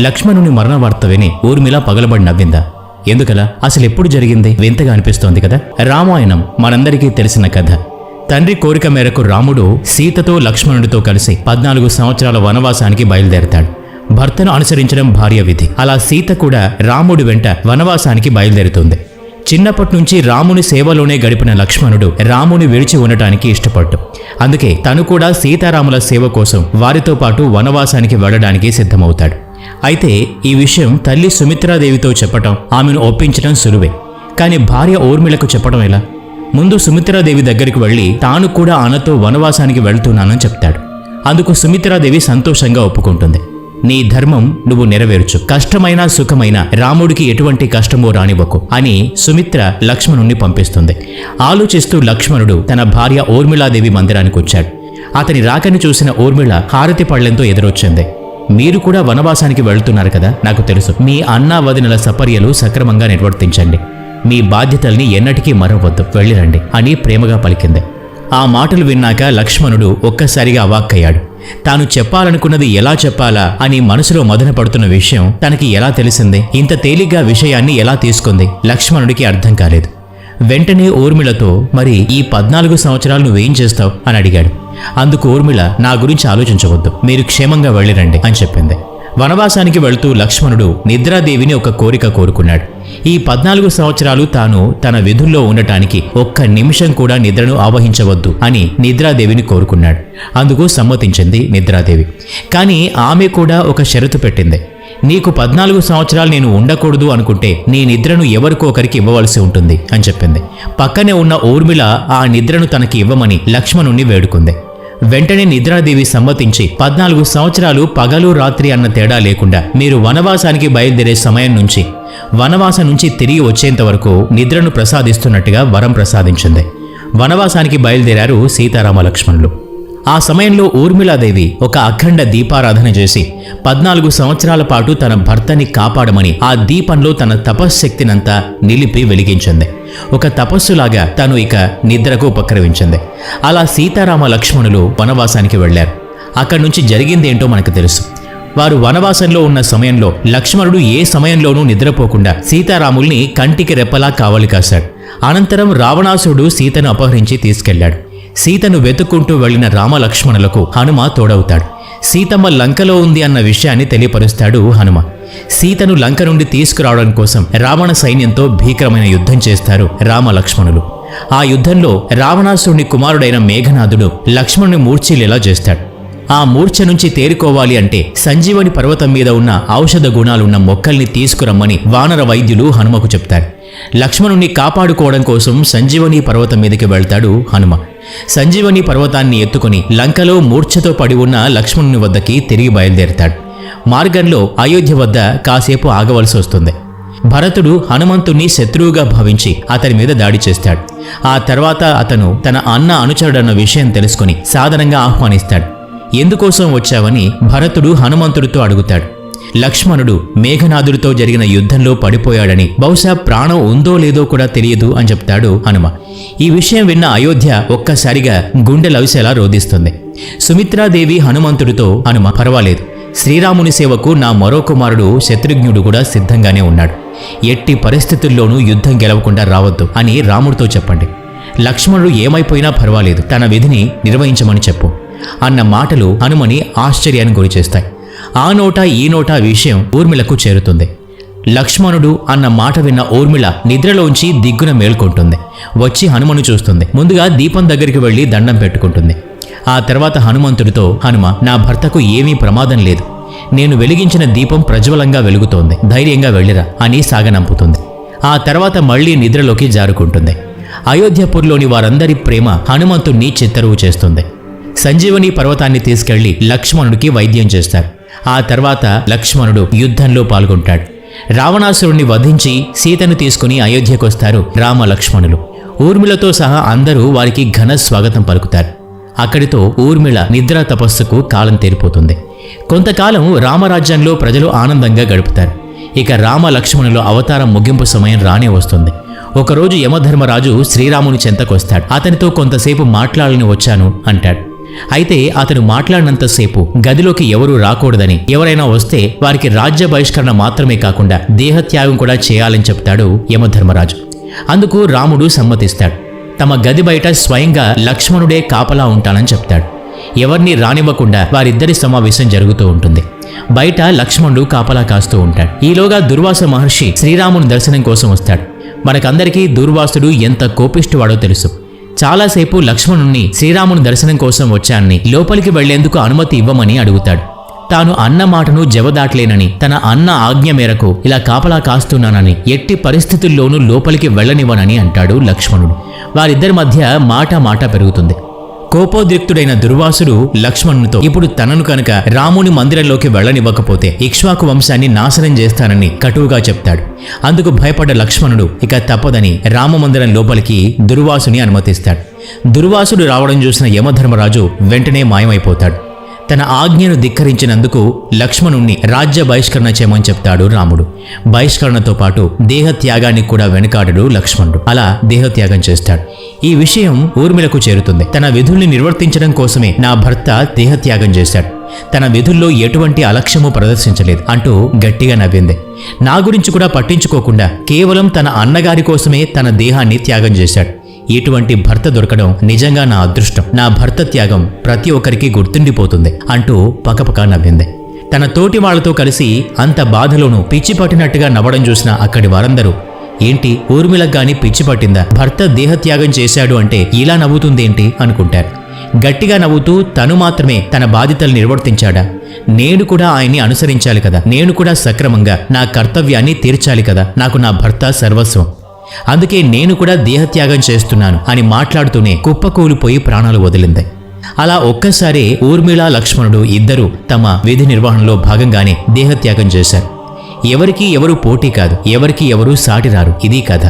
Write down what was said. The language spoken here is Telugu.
లక్ష్మణుని మరణవార్త విని ఊర్మిళ పగలబడి నవ్విందా. ఎందుకలా? అసలు ఎప్పుడు జరిగింది? వింతగా అనిపిస్తోంది కదా. రామాయణం మనందరికీ తెలిసిన కథ. తండ్రి కోరిక మేరకు రాముడు సీతతో లక్ష్మణుడితో కలిసి పద్నాలుగు సంవత్సరాల వనవాసానికి బయలుదేరతాడు. భర్తను అనుసరించడం భార్య విధి. అలా సీత కూడా రాముడి వెంట వనవాసానికి బయలుదేరుతుంది. చిన్నప్పటి నుంచి రాముని సేవలోనే గడిపిన లక్ష్మణుడు రాముని విడిచి ఉండటానికి ఇష్టపడ్డు. అందుకే తను కూడా సీతారాముల సేవ కోసం వారితో పాటు వనవాసానికి వెళ్ళడానికి సిద్ధమవుతాడు. అయితే ఈ విషయం తల్లి సుమిత్రాదేవితో చెప్పటం ఆమెను ఒప్పించడం సులువే. కానీ భార్య ఊర్మిళకు చెప్పడం ఎలా? ముందు సుమిత్రాదేవి దగ్గరికి వెళ్ళి తాను కూడా ఆనతో వనవాసానికి వెళ్తున్నానని చెప్తాడు. అందుకు సుమిత్రాదేవి సంతోషంగా ఒప్పుకుంటుంది. నీ ధర్మం నువ్వు నెరవేర్చు. కష్టమైన సుఖమైన రాముడికి ఎటువంటి కష్టమో రానివ్వకు అని సుమిత్ర లక్ష్మణుణ్ణి పంపిస్తుంది. ఆలోచిస్తూ లక్ష్మణుడు తన భార్య ఊర్మిళాదేవి మందిరానికి వచ్చాడు. అతని రాకని చూసిన ఊర్మిళ హారతి పళ్ళెంతో ఎదురొచ్చింది. మీరు కూడా వనవాసానికి వెళ్తున్నారు కదా? నాకు తెలుసు. మీ అన్నా వదినల సపర్యలు సక్రమంగా నిర్వర్తించండి. మీ బాధ్యతల్ని ఎన్నటికీ మరవద్దు. వెళ్ళిరండి. అని ప్రేమగా పలికింది. ఆ మాటలు విన్నాక లక్ష్మణుడు ఒక్కసారిగా అవాక్కయ్యాడు. తాను చెప్పాలనుకున్నది ఎలా చెప్పాలా అని మనసులో మదన పడుతున్న విషయం తనకి ఎలా తెలిసింది? ఇంత తేలిగ్గా విషయాన్ని ఎలా తీసుకుంది? లక్ష్మణుడికి అర్థం కాలేదు. వెంటనే ఊర్మిళతో మరి ఈ పద్నాలుగు సంవత్సరాలు నువ్వేం చేస్తావు? అని అడిగాడు. అందుకు ఊర్మిళ నా గురించి ఆలోచించవద్దు. మీరు క్షేమంగా వెళ్ళిరండి అని చెప్పింది. వనవాసానికి వెళ్తూ లక్ష్మణుడు నిద్రాదేవిని ఒక కోరిక కోరుకున్నాడు. ఈ పద్నాలుగు సంవత్సరాలు తాను తన విధుల్లో ఉండటానికి ఒక్క నిమిషం కూడా నిద్రను ఆవహించవద్దు అని నిద్రాదేవిని కోరుకున్నాడు. అందుకు సమ్మతించింది నిద్రాదేవి. కానీ ఆమె కూడా ఒక షరతు పెట్టింది. నీకు పద్నాలుగు సంవత్సరాలు నేను ఉండకూడదు అనుకుంటే నీ నిద్రను ఎవరికొకరికి ఇవ్వవలసి ఉంటుంది అని చెప్పింది. పక్కనే ఉన్న ఊర్మిళ ఆ నిద్రను తనకి ఇవ్వమని లక్ష్మణుణ్ణి వేడుకుంది. వెంటనే నిద్రాదేవి సమ్మతించి పద్నాలుగు సంవత్సరాలు పగలు రాత్రి అన్న తేడా లేకుండా మీరు వనవాసానికి బయలుదేరే సమయం నుంచి వనవాసం నుంచి తిరిగి వచ్చేంత వరకు నిద్రను ప్రసాదిస్తున్నట్టుగా వరం ప్రసాదించింది. వనవాసానికి బయలుదేరారు సీతారామ లక్ష్మణులు ఆ సమయంలో ఊర్మిళాదేవి ఒక అఖండ దీపారాధన చేసి పద్నాలుగు సంవత్సరాల పాటు తన భర్తని కాపాడమని ఆ దీపంలో తన తపశ్శక్తినంతా నిలిపి వెలిగించింది. ఒక తపస్సులాగా తను ఇక నిద్రకు ఉపక్రమించింది. అలా సీతారామ లక్ష్మణులు వనవాసానికి వెళ్ళారు అక్కడి నుంచి జరిగిందేంటో మనకు తెలుసు. వారు వనవాసంలో ఉన్న సమయంలో లక్ష్మణుడు ఏ సమయంలోనూ నిద్రపోకుండా సీతారాముల్ని కంటికి రెప్పలా కావలి కాశాడు. అనంతరం రావణాసుడు సీతను అపహరించి తీసుకెళ్ళాడు సీతను వెతుక్కుంటూ వెళ్ళిన రామలక్ష్మణులకు హనుమ తోడవుతాడు. సీతమ్మ లంకలో ఉంది అన్న విషయాన్ని తెలియపరుస్తాడు హనుమ. సీతను లంక నుండి తీసుకురావడం కోసం రావణ సైన్యంతో భీకరమైన యుద్ధం చేస్తారు రామలక్ష్మణులు. ఆ యుద్ధంలో రావణాసురుని కుమారుడైన మేఘనాథుడు లక్ష్మణుని మూర్ఛిల్లేలా చేస్తాడు? ఆ మూర్ఛ నుంచి తేరుకోవాలి అంటే సంజీవని పర్వతం మీద ఉన్న ఔషధ గుణాలున్న మొక్కల్ని తీసుకురమ్మని వానర వైద్యులు హనుమకు చెప్తారు. లక్ష్మణుణ్ణి కాపాడుకోవడం కోసం సంజీవని పర్వతం మీదకి వెళ్తాడు హనుమ. సంజీవని పర్వతాన్ని ఎత్తుకొని లంకలో మూర్ఛతో పడి ఉన్న లక్ష్మణుని వద్దకి తిరిగి బయలుదేరుతాడు. మార్గంలో అయోధ్య వద్ద కాసేపు ఆగవలసి వస్తుంది. భరతుడు హనుమంతుణ్ణి శత్రువుగా భావించి అతని మీద దాడి చేస్తాడు. ఆ తర్వాత అతను తన అన్న అనుచరుడన్న విషయం తెలుసుకొని సాధనంగా ఆహ్వానిస్తాడు. ఎందుకోసం వచ్చావని భరతుడు హనుమంతుడితో అడుగుతాడు. లక్ష్మణుడు మేఘనాథుడితో జరిగిన యుద్ధంలో పడిపోయాడని. బహుశా ప్రాణం ఉందో లేదో కూడా తెలియదు అని చెప్తాడు హనుమ. ఈ విషయం విన్న అయోధ్య ఒక్కసారిగా గుండె లవిసేలా రోధిస్తుంది. సుమిత్రాదేవి హనుమంతుడితో హనుమ పర్వాలేదు. శ్రీరాముని సేవకు నా మరో కుమారుడు శత్రుఘ్నుడు కూడా సిద్ధంగానే ఉన్నాడు. ఎట్టి పరిస్థితుల్లోనూ యుద్ధం గెలవకుండా రావద్దు అని రాముడితో చెప్పండి. లక్ష్మణుడు ఏమైపోయినా పర్వాలేదు. తన విధిని నిర్వహించమని చెప్పు అన్న మాటలు హనుమని ఆశ్చర్యానికి గురిచేస్తాయి. ఆ నోట ఈ నోట విషయం ఊర్మిళకు చేరుతుంది. లక్ష్మణుడు అన్న మాట విన్న ఊర్మిళ నిద్రలోంచి దిగ్గున మేల్కొంటుంది. వచ్చి హనుమను చూస్తుంది. ముందుగా దీపం దగ్గరికి వెళ్ళి దండం పెట్టుకుంటుంది. ఆ తర్వాత హనుమంతుడితో హనుమ నా భర్తకు ఏమీ ప్రమాదం లేదు. నేను వెలిగించిన దీపం ప్రజ్వలంగా వెలుగుతోంది. ధైర్యంగా వెళ్ళిరా అని సాగనంపుతుంది. ఆ తర్వాత మళ్ళీ నిద్రలోకి జారుకుంటుంది. అయోధ్యపూర్లోని వారందరి ప్రేమ హనుమంతుణ్ణి చిత్తరువు చేస్తుంది. సంజీవని పర్వతాన్ని తీసుకెళ్ళి లక్ష్మణుడికి వైద్యం చేస్తారు. ఆ తర్వాత లక్ష్మణుడు యుద్ధంలో పాల్గొంటాడు. రావణాసురుణ్ణి వధించి సీతను తీసుకుని అయోధ్యకొస్తారు రామ లక్ష్మణులు. ఊర్మిళతో సహా అందరూ వారికి ఘన స్వాగతం పలుకుతారు. అక్కడితో ఊర్మిళ నిద్రా తపస్సుకు కాలం తేరిపోతుంది. కొంతకాలం రామరాజ్యంలో ప్రజలు ఆనందంగా గడుపుతారు. ఇక రామ లక్ష్మణుల అవతారం ముగింపు సమయం రానే వస్తుంది. ఒకరోజు యమధర్మరాజు శ్రీరాముని చెంతకొస్తాడు. అతనితో కొంతసేపు మాట్లాడాలని వచ్చాను అంటాడు. అయితే అతను మాట్లాడినంతసేపు గదిలోకి ఎవరూ రాకూడదని. ఎవరైనా వస్తే వారికి రాజ్య బహిష్కరణ మాత్రమే కాకుండా దేహత్యాగం కూడా చేయాలని చెప్తాడు యమధర్మరాజు. అందుకు రాముడు సమ్మతిస్తాడు. తమ గది బయట స్వయంగా లక్ష్మణుడే కాపలా ఉంటానని చెప్తాడు. ఎవరిని రానివ్వకుండా వారిద్దరి సమావేశం జరుగుతూ ఉంటుంది. బయట లక్ష్మణుడు కాపలా కాస్తూ ఉంటాడు. ఈలోగా దుర్వాస మహర్షి శ్రీరాముని దర్శనం కోసం వస్తాడు. మనకందరికీ దుర్వాసుడు ఎంత కోపిష్టివాడో తెలుసు. చాలాసేపు లక్ష్మణుణ్ణి శ్రీరాముని దర్శనం కోసం వచ్చానని లోపలికి వెళ్ళేందుకు అనుమతి ఇవ్వమని అడుగుతాడు. తాను అన్న మాటను జవదాట్లేనని తన అన్న ఆజ్ఞ మేరకు ఇలా కాపలా కాస్తున్నానని ఎట్టి పరిస్థితుల్లోనూ లోపలికి వెళ్ళనివ్వనని అంటాడు లక్ష్మణుడు. వారిద్దరి మధ్య మాట మాట పెరుగుతుంది. కోపోద్రిక్తుడైన దుర్వాసుడు లక్ష్మణునితో ఇప్పుడు తనను కనుక రాముని మందిరంలోకి వెళ్ళనివ్వకపోతే ఇక్ష్వాకు వంశాన్ని నాశనం చేస్తానని కటువుగా చెప్తాడు. అందుకు భయపడ్డ లక్ష్మణుడు ఇక తప్పదని రామమందిరం లోపలికి దుర్వాసుని అనుమతిస్తాడు. దుర్వాసుడు రావడం చూసిన యమధర్మరాజు వెంటనే మాయమైపోతాడు. తన ఆజ్ఞను ధిక్కరించినందుకు లక్ష్మణుణ్ణి రాజ్య బహిష్కరణ చేయమని చెప్తాడు రాముడు. బహిష్కరణతో పాటు దేహత్యాగానికి కూడా వెనుకాడడు లక్ష్మణుడు. అలా దేహత్యాగం చేస్తాడు. ఈ విషయం ఊర్మిళకు చేరుతుంది. తన విధుల్ని నిర్వర్తించడం కోసమే నా భర్త దేహత్యాగం చేశాడు. తన విధుల్లో ఎటువంటి అలక్ష్యము ప్రదర్శించలేదు అంటూ గట్టిగా నవ్వింది. నా గురించి కూడా పట్టించుకోకుండా కేవలం తన అన్నగారి కోసమే తన దేహాన్ని త్యాగం చేశాడు. ఇటువంటి భర్త దొరకడం నిజంగా నా అదృష్టం. నా భర్త త్యాగం ప్రతి ఒక్కరికి గుర్తుండిపోతుంది అంటూ పకపక నవ్వింది. తన తోటి వాళ్ళతో కలిసి అంత బాధలోనూ పిచ్చి పట్టినట్టుగా నవ్వడం చూసిన అక్కడి వారందరూ ఏంటి ఊర్మిళకు గాని పిచ్చి పట్టిందా? భర్త దేహత్యాగం చేశాడు అంటే ఇలా నవ్వుతుందేంటి? అనుకుంటారు. గట్టిగా నవ్వుతూ తను మాత్రమే తన బాధ్యతలు నిర్వర్తించాడా? నేను కూడా ఆయన్ని అనుసరించాలి కదా. నేను కూడా సక్రమంగా నా కర్తవ్యాన్ని తీర్చాలి కదా. నాకు నా భర్త సర్వస్వం. అందుకే నేను కూడా దేహత్యాగం చేస్తున్నాను అని మాట్లాడుతూనే కుప్పకూలిపోయి ప్రాణాలు వదిలింది. అలా ఒక్కసారి ఊర్మిళ లక్ష్మణుడు ఇద్దరూ తమ విధి నిర్వహణలో భాగంగానే దేహత్యాగం చేశారు. ఎవరికి ఎవరు పోటీ కాదు ఎవరికి ఎవరు సాటిరారు ఇది కథ.